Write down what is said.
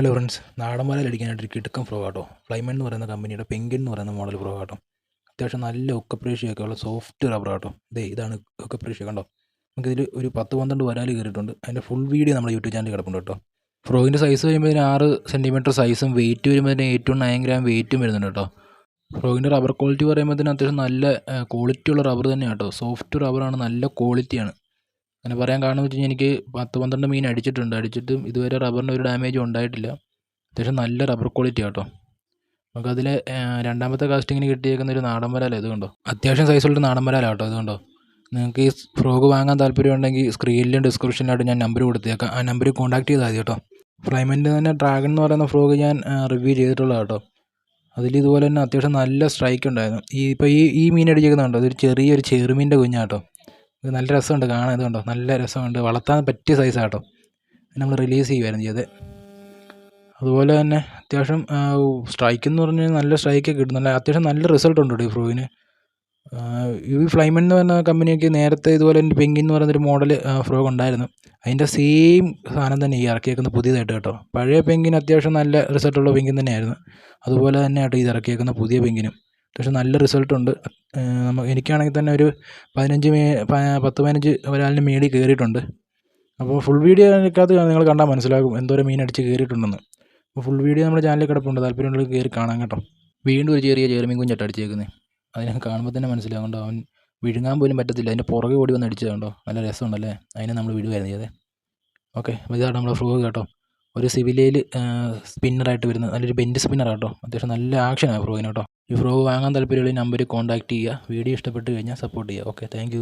Hello friends നാടൻ വലയിൽ അടിക്കാനായിട്ട് ഒരു കിടുക്കൻ ഫ്രോ ആട്ടോ. ഫ്ലൈമൻ എന്ന് പറയുന്ന കമ്പനിയുടെ പെങ്കിൻ എന്ന് പറയുന്ന മോഡൽ ഫ്രോ ആട്ടോ. അത്യാവശ്യം നല്ല ഒക്കപ്രേഷ്യൊക്കെ ഉള്ള സോഫ്റ്റ് റബ്ബർ ആട്ടോ. ദേ ഇതാണ് ഒക്കപ്രേഷ്യ കണ്ടോ? നമുക്കിതിൽ ഒരു പത്ത് പന്ത്രണ്ട് വരാൽ കയറിയിട്ടുണ്ട്. അതിന്റെ ഫുൾ വീഡിയോ നമ്മുടെ യൂട്യൂബ് ചാനൽ കിടപ്പുണ്ട് കേട്ടോ. ഫ്രോയിന്റെ സൈസ് വരുമ്പോൾ ആറ് സെന്റിമീറ്റർ സൈസും വെയിറ്റ് വരുമ്പോൾ ഇതിന് എയ്റ്റ് നയൻ ഗ്രാം വെയിറ്റും വരുന്നുണ്ട് കേട്ടോ. ഫ്രോഗിന്റെ റബ്ബർ ക്വാളിറ്റി പറയുമ്പോൾ തന്നെ അത്യാവശ്യം നല്ല ക്വാളിറ്റി ഉള്ള റബ്ബർ തന്നെയാണ് കേട്ടോ. സോഫ്റ്റ് റബ്ബറാണ് നല്ല ക്വാളിറ്റിയാണ് അങ്ങനെ പറയാൻ കാരണം വെച്ച് കഴിഞ്ഞാൽ എനിക്ക് പത്ത് പന്ത്രണ്ട് മീൻ അടിച്ചിട്ടുണ്ട്. അടിച്ചിട്ടും ഇതുവരെ റബ്ബറിന് ഒരു ഡാമേജും ഉണ്ടായിട്ടില്ല. അത്യാവശ്യം നല്ല റബ്ബർ ക്വാളിറ്റി ആട്ടോ നമുക്കതിൽ രണ്ടാമത്തെ കാസ്റ്റിങ്ങിന് കിട്ടിയേക്കുന്ന ഒരു നാടൻ വരാല ഇതുകൊണ്ടോ അത്യാവശ്യം സൈസുള്ള നാടൻ വരാല കേട്ടോ ഇതുകൊണ്ടോ നിങ്ങൾക്ക് ഈ ഫ്രോഗ് വാങ്ങാൻ താല്പര്യമുണ്ടെങ്കിൽ സ്ക്രീനിലും ഡിസ്ക്രിപ്ഷനിലായിട്ട് ഞാൻ നമ്പർ കൊടുത്തേക്കാം. ആ നമ്പർ കോൺടാക്ട് ചെയ്താൽ മതി കേട്ടോ ഫ്ലൈമന്റെ തന്നെ ഡ്രാഗൺ എന്ന് പറയുന്ന ഫ്രോഗ് ഞാൻ റിവ്യൂ ചെയ്തിട്ടുള്ളത് കേട്ടോ അതിൽ ഇതുപോലെ തന്നെ അത്യാവശ്യം നല്ല സ്ട്രൈക്ക് ഉണ്ടായിരുന്നു. ഈ ഇപ്പോൾ ഈ ഈ മീൻ അടിച്ചേക്കുന്നുണ്ടോ അതൊരു ചെറിയൊരു ചെറുമീന്റെ കുഞ്ഞാട്ടോ ഇത് നല്ല രസമുണ്ട് കാണാൻ ഇത് കണ്ടോ? നല്ല രസമുണ്ട്. വളർത്താൻ പറ്റിയ സൈസാണ് കേട്ടോ. നമ്മൾ റിലീസ് ചെയ്യുമായിരുന്നു ചെയ്ത് അതുപോലെ തന്നെ അത്യാവശ്യം സ്ട്രൈക്ക് എന്ന് പറഞ്ഞു കഴിഞ്ഞാൽ നല്ല സ്ട്രൈക്ക് കിട്ടും. നല്ല അത്യാവശ്യം നല്ല റിസൾട്ട് ഉണ്ട് ഈ യു ഈ ഫ്ലൈമൺ എന്ന് പറയുന്ന കമ്പനിയൊക്കെ നേരത്തെ ഇതുപോലെ പെങ്കിൻ എന്ന് പറയുന്നൊരു മോഡൽ ഫ്രോഗ് ഉണ്ടായിരുന്നു. അതിന്റെ സെയിം സാധനം തന്നെ ഈ ഇറക്കിയേക്കുന്ന പുതിയതായിട്ട് കേട്ടോ. പഴയ പെങ്കിന് അത്യാവശ്യം നല്ല റിസൾട്ടുള്ള പെങ്കിൻ തന്നെയായിരുന്നു. അതുപോലെ തന്നെ ഇത് ഇറക്കിയേക്കുന്ന പുതിയ പെങ്കിനും അത്യാവശ്യം നല്ല റിസൾട്ടുണ്ട്. എനിക്കാണെങ്കിൽ തന്നെ ഒരു പതിനഞ്ച് പത്ത് പതിനഞ്ച് ഒരാളിന് മേളിൽ കയറിയിട്ടുണ്ട്. അപ്പോൾ ഫുൾ വീഡിയോ എനിക്കകത്ത് നിങ്ങൾ കണ്ടാൽ മനസ്സിലാകും എന്തോരം മീൻ അടിച്ച് കയറിയിട്ടുണ്ടെന്ന്. അപ്പോൾ ഫുൾ വീഡിയോ നമ്മുടെ ചാനലിൽ കിടപ്പുണ്ട്. താല്പര്യമുള്ള കയറി കാണാൻ കേട്ടോ. വീണ്ടും ഒരു ചെറിയ ചെറുമീൻ കുഞ്ഞിട്ട് അടിച്ചേക്കുന്നത് അതിനെ കാണുമ്പോൾ തന്നെ മനസ്സിലാകും അവൻ വിഴുങ്ങാൻ പോലും പറ്റത്തില്ല. അതിന്റെ പുറകെ ഓടി വന്ന് അടിച്ചതുണ്ടോ നല്ല രസമുണ്ടല്ലേ? അതിനെ നമ്മൾ വിടുമായിരുന്നു ചെയ്തേ ഓക്കെ ഇതാണ് നമ്മുടെ ഫ്രോ കേട്ടോ. ഒരു സിവിലയിൽ സ്പിന്നറായിട്ട് വരുന്ന നല്ലൊരു ബെൻഡ് സ്പിന്നർ അത്യാവശ്യം നല്ല ആക്ഷനാണ് കേട്ടോ. ഈ ഫ്രോക്ക് വാങ്ങാൻ താല്പര്യമുള്ള നമ്പറിൽ കോൺടാക്ട് ചെയ്യുക. വീഡിയോ ഇഷ്ടപ്പെട്ട് കഴിഞ്ഞാൽ സപ്പോർട്ട് ചെയ്യുക. Okay thank